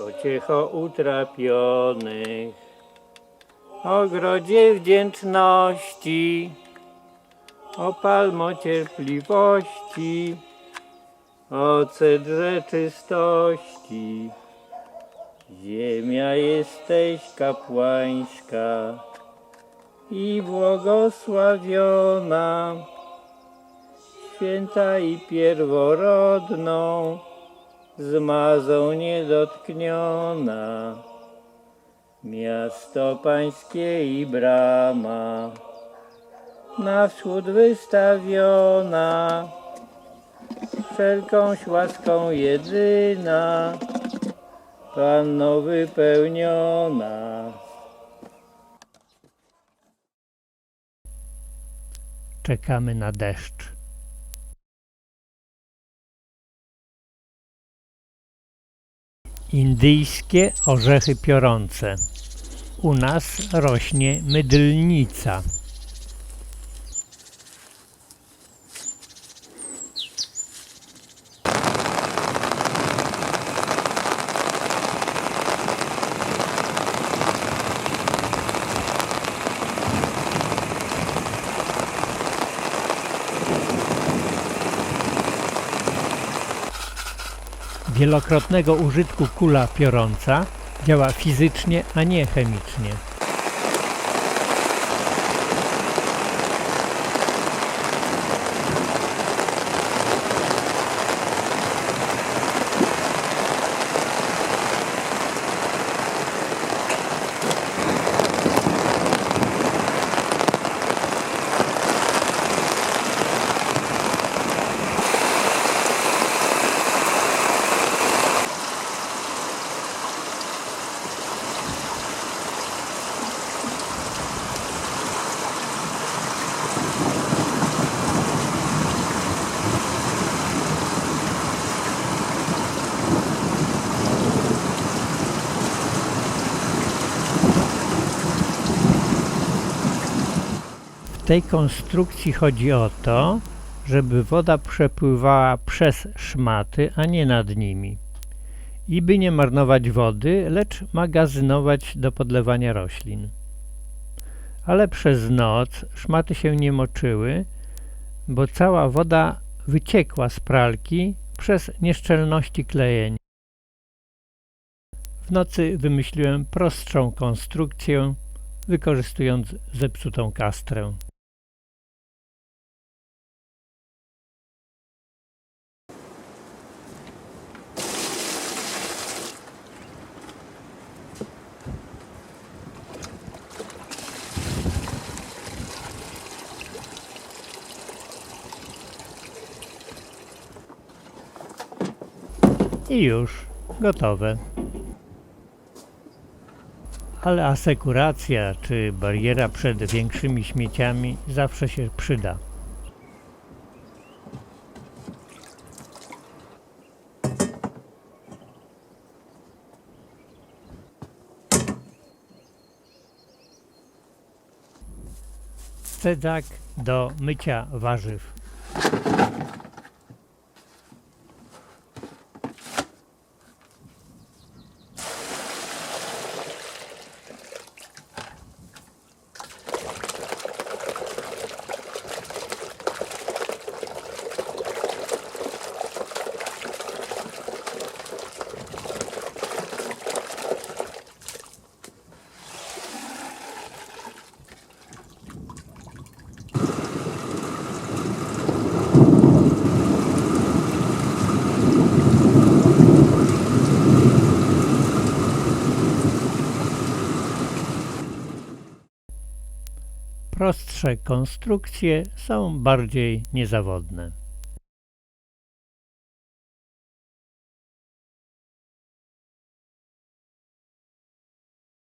pociecho utrapionych, ogrodzie wdzięczności, o palmo cierpliwości, o cedrze czystości. Ziemia jesteś kapłańska i błogosławiona, święta i pierworodną, z mazą niedotkniona. Miasto pańskie i brama, na wschód wystawiona, wszelkąś łaską jedyna, Panno wypełniona. Czekamy na deszcz. Indyjskie orzechy piorące. U nas rośnie mydlnica. Wielokrotnego użytku kula piorąca działa fizycznie, a nie chemicznie. Tej konstrukcji chodzi o to, żeby woda przepływała przez szmaty, a nie nad nimi. I by nie marnować wody, lecz magazynować do podlewania roślin. Ale przez noc szmaty się nie moczyły, bo cała woda wyciekła z pralki przez nieszczelności klejeń. W nocy wymyśliłem prostszą konstrukcję, wykorzystując zepsutą kastrę. I już gotowe. Ale asekuracja czy bariera przed większymi śmieciami zawsze się przyda. Cedzak do mycia warzyw. Prostsze konstrukcje są bardziej niezawodne.